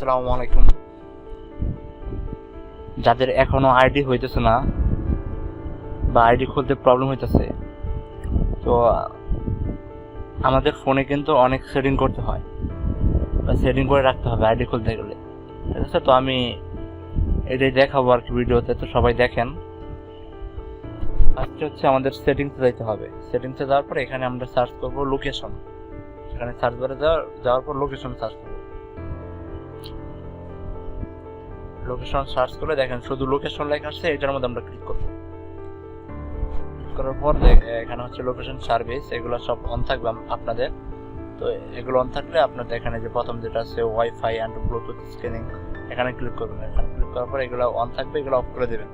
আসসালামু আলাইকুম। যাদের এখনও আইডি হইতেছে না বা আইডি খুলতে প্রবলেম হইতেছে, তো আমাদের ফোনে কিন্তু অনেক সেটিং করতে হয়। বা সেটিং করে রাখতে হবে আইডি খুলতে গেলে। ঠিক আছে? তো আমি এটাই দেখাবো আর কি ভিডিওতে, তো সবাই দেখেন। ফার্স্টে হচ্ছে আমাদের সেটিংসে যাইতে হবে। সেটিংসে যাওয়ার পর এখানে আমরা সার্চ করব লোকেশন এখানে সার্চ বারে যাওয়ার যাওয়ার পর লোকেশন সার্চ করব। লোকেশন সার্চ করে দেখেন, শুধু লোকেশন লেখা আসছে, এটার মধ্যে আমরা ক্লিক করব। ক্লিক করার পর এখানে হচ্ছে লোকেশন সার্ভিস এগুলো সব অন থাকবে আপনাদের। তো এগুলো অন থাকলে আপনাদের এখানে যে প্রথম যেটা আছে ওয়াইফাই অ্যান্ড ব্লুটুথ স্ক্যানিং এখানে ক্লিক করবেন। এখানে ক্লিক করার পর এগুলো অন থাকবে, এগুলো অফ করে দেবেন।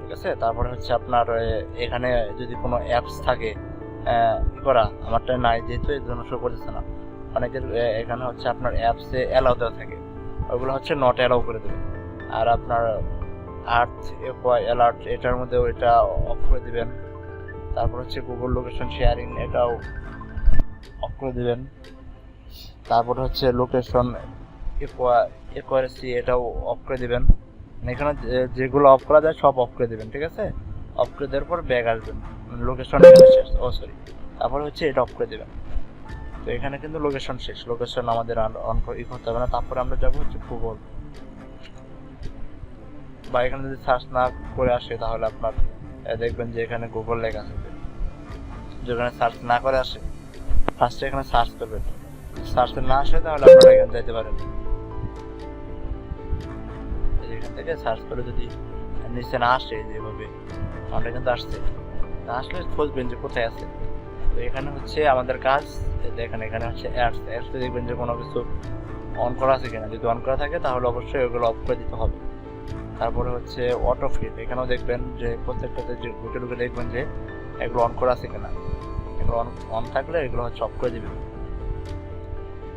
ঠিক আছে? তারপরে হচ্ছে আপনার এখানে যদি কোনো অ্যাপস থাকে করা? আমারটা নাই যেহেতু, এই জন্য শো করতেছে না। অনেকের এখানে হচ্ছে আপনার অ্যাপসে অ্যালাউ দেওয়া থাকে। ওগুলো হচ্ছে নট অ্যালাউ করে দেবেন আর আপনার আর্থ অ্যালার্ট এটার মধ্যে এটা অফ করে দিবেন। তারপর হচ্ছে গুগল লোকেশন শেয়ারিং এটাও অফ করে দেবেন। তারপর হচ্ছে লোকেশন একুয়ারেসি এটাও অফ করে দিবেন। মানে এখানে যেগুলো অফ করা যায় সব অফ করে দিবেন, ঠিক আছে? অফ করে দেওয়ার পর ব্যাগ আসবেন। লোকেশন শেষ, ও সরি তারপর হচ্ছে এটা অফ করে দেবেন। তো এখানে কিন্তু লোকেশন শেষ লোকেশন আমাদের অন ই করতে হবে না। তারপরে আমরা যাব হচ্ছে গুগল বা এখানে যদি সার্চ না করে আসে, তাহলে আপনার দেখবেন যে এখানে গুগল লেখা থাকবে যেখানে সার্চ না করে আসে ফার্স্টে এখানে সার্চ করবেন। সার্চে না আসে, তাহলে আপনারা এখানে যেতে পারেন। এখান থেকে সার্চ করে যদি নিচে না আসে যেভাবে আমরা কিন্তু আসছে। না আসলে খুঁজবেন যে কোথায় আছে। তো এখানে হচ্ছে আমাদের কাজ দেখেন এখানে হচ্ছে অ্যাডস অ্যাডসে দেখবেন যে কোনো কিছু অন করা আছে কিনা। যদি অন করা থাকে, তাহলে অবশ্যই ওগুলো অফ করে দিতে হবে। তারপরে হচ্ছে অটো ফিট এখানেও দেখবেন যে প্রত্যেকটাতে যে ঢুকে ঢুকে দেখবেন যে এগুলো অন করা আছে কিনা। এগুলো অন অন থাকলে এগুলো হচ্ছে অফ করে দিবেন।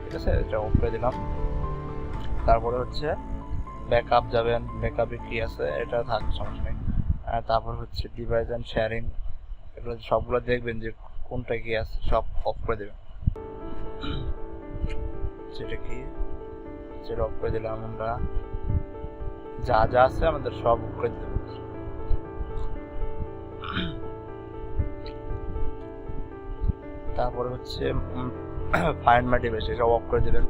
ঠিক আছে? এটা অফ করে দিলাম। তারপরে হচ্ছে ব্যাকআপ যাবেন ব্যাকআপে কি আছে এটা থাক, সমস্যা নেই। তারপর হচ্ছে ডিভাইস অ্যান্ড শেয়ারিং এগুলো সবগুলো দেখবেন যে কোনটা কি আছে, সব অফ করে দেবেন। সেটা কি? সেটা অফ করে দিলাম আমরা। যা যা আছে আমাদের সব করে তারপরে হচ্ছে ফাইন মাটি বেশি সব অফ করে দিলেন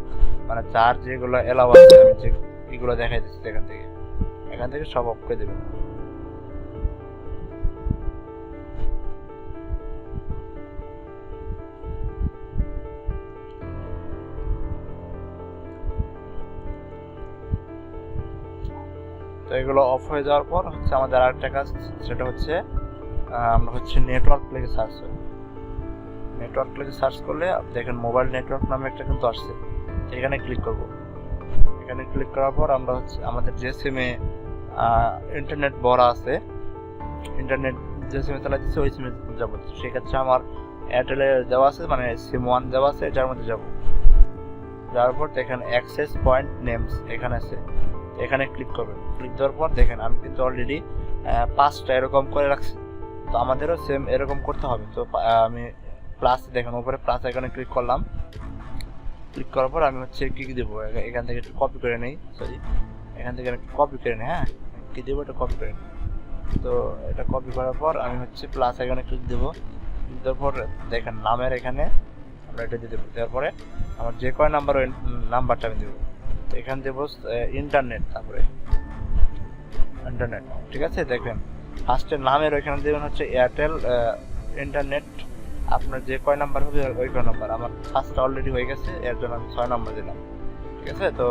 মানে চার যেগুলো এলাও আছে, আমি যে এগুলো দেখাই দিচ্ছি এখান থেকে। এখান থেকে সব অফ করে দেবেন। তো এগুলো অফ হয়ে যাওয়ার পর হচ্ছে আমাদের আরেকটা কাজ, সেটা হচ্ছে আমরা হচ্ছে নেটওয়ার্ক প্লেকে সার্চ করি। নেটওয়ার্ক প্লেকে সার্চ করলে দেখেন মোবাইল নেটওয়ার্ক নামে একটা কিন্তু আসছে। এখানে ক্লিক করব। এখানে ক্লিক করার পর আমরা হচ্ছে, আমাদের যে সিমে ইন্টারনেট বড় আছে ইন্টারনেট যে সিমে চালাচ্ছি ওই সিমে যাব। সেক্ষেত্রে আমার এয়ারটেলে দেওয়া আছে মানে সিম ওয়ান দেওয়া আছে, এটার মধ্যে যাব। যাওয়ার পর দেখেন অ্যাক্সেস পয়েন্ট নেমস এখানে আছে। এখানে ক্লিক করবেন। ক্লিক দেওয়ার পর দেখেন, আমি কিন্তু অলরেডি পাঁচটা এরকম করে রাখছি। তো আমাদেরও সেম এরকম করতে হবে। তো আমি প্লাস দেখেন, উপরে প্লাস এখানে ক্লিক করলাম। ক্লিক করার পর আমি হচ্ছে কি কি দেবো? এখান থেকে একটু কপি করে নেই সরি এখান থেকে কপি করে নিই হ্যাঁ? কী দেবো? এটা কপি করে নিই। তো, এটা কপি করার পর আমি হচ্ছে প্লাস এখানে ক্লিক দেবো। ক্লিক দেওয়ার পর দেখেন, নামের এখানে আমরা এটা দিয়ে দেবো। দেওয়ার পরে আমার যে কয় নাম্বার ওই নাম্বারটা আমি দেবো। এখান দেবো ইন্টারনেট তারপরে। ইন্টারনেট ঠিক আছে? দেখবেন ফার্স্টের নামের ওইখানে দেবেন হচ্ছে এয়ারটেল ইন্টারনেট আপনার যে কয় নাম্বার হবে, ওই কয় নাম্বার আমার ফার্স্টটা অলরেডি হয়ে গেছে, এর জন্য আমি ছয় নাম্বার দিলাম। ঠিক আছে? তো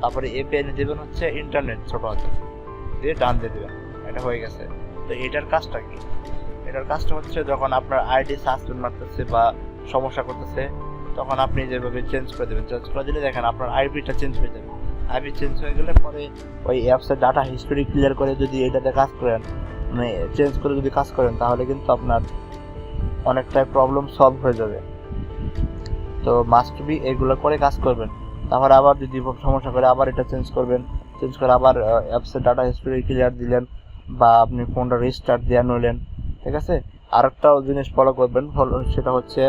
তারপরে এপিআই দেবেন হচ্ছে ইন্টারনেট ছোটো হাতে। দিয়ে ডান দিয়ে দেবেন। এটা হয়ে গেছে। তো এটার কাজটা কি? এটার কাজটা হচ্ছে যখন আপনার আইডি সাসপেন্ড মারতেছে বা সমস্যা করতেছে, তখন আপনি যেভাবে চেঞ্জ করে দেবেন। চেঞ্জ করে দিলে দেখেন আপনার আইপিটা চেঞ্জ হয়ে যাবে। আইপি চেঞ্জ হয়ে গেলে পরে ওই অ্যাপসের ডাটা হিস্টোরি ক্লিয়ার করে যদি এটাতে কাজ করেন মানে চেঞ্জ করে যদি কাজ করেন, তাহলে কিন্তু আপনার অনেকটাই প্রবলেম সলভ হয়ে যাবে। তো মাস্ট বি এগুলো করে কাজ করবেন। তারপর আবার যদি সমস্যা করে আবার এটা চেঞ্জ করবেন চেঞ্জ করে আবার অ্যাপসের ডাটা হিস্টোরি ক্লিয়ার দিলেন বা আপনি ফোনটা রিস্টার্ট দিয়ে নিলেন, ঠিক আছে? আরেকটাও জিনিস ফলো করবেন ফলো সেটা হচ্ছে,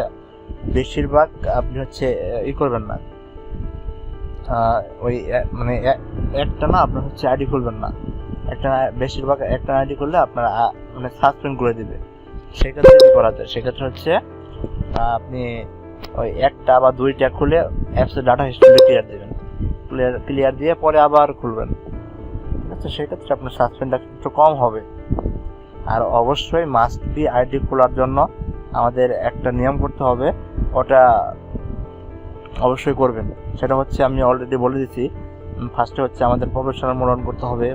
বেশিরভাগ আপনি হচ্ছে ই করবেন না। ওই মানে একটা না আপনার হচ্ছে আইডি খুলবেন না। একটা বেশিরভাগ, একটা আইডি করলে আপনার মানে সাসপেন্ড করে দিবে। সেক্ষেত্রে কি করা যায়? সেক্ষেত্রে হচ্ছে আপনি ওই একটা বা দুইটা খুলে অ্যাপসের ডাটা হিস্ট্রি ক্লিয়ার দেবেন। ক্লিয়ার ক্লিয়ার দিয়ে পরে আবার খুলবেন। ঠিক আছে? সেক্ষেত্রে আপনার সাসপেন্ডটা একটু কম হবে। আর অবশ্যই মাস্ট বি আইডি খোলার জন্য আমাদের একটা নিয়ম করতে হবে। ওটা অবশ্যই করবেন। সেটা হচ্ছে আমি অলরেডি বলে দিচ্ছি ফার্স্টে হচ্ছে আমাদের প্রফেশনাল অন করতে হবে।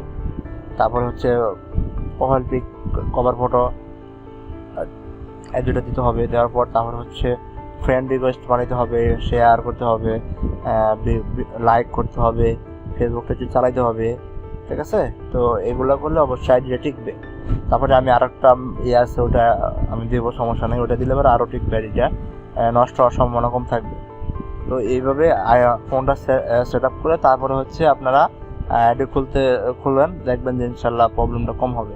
তারপর হচ্ছে প্রোফাইল পিক কভার ফটো দুটো দিতে হবে। দেওয়ার পর তারপর হচ্ছে ফ্রেন্ড রিকোয়েস্ট বানাইতে হবে শেয়ার করতে হবে লাইক করতে হবে ফেসবুক পেজে চালাইতে হবে। ঠিক আছে? তো এগুলো করলে অবশ্যই আইডিয়া টিকবে। তারপরে আমি আর একটা ইয়ে আছে, ওটা আমি দেবো, সমস্যা নেই। ওটা দিলে এবার আরও টিকবে আইডিটা নষ্ট হওয়ার সম্ভাবনা কম থাকবে। তো এইভাবে ফোনটা সেট আপ করে তারপরে হচ্ছে আপনারা অ্যাডে খুলতে, খুলবেন। দেখবেন যে ইনশাল্লাহ প্রবলেমটা কম হবে।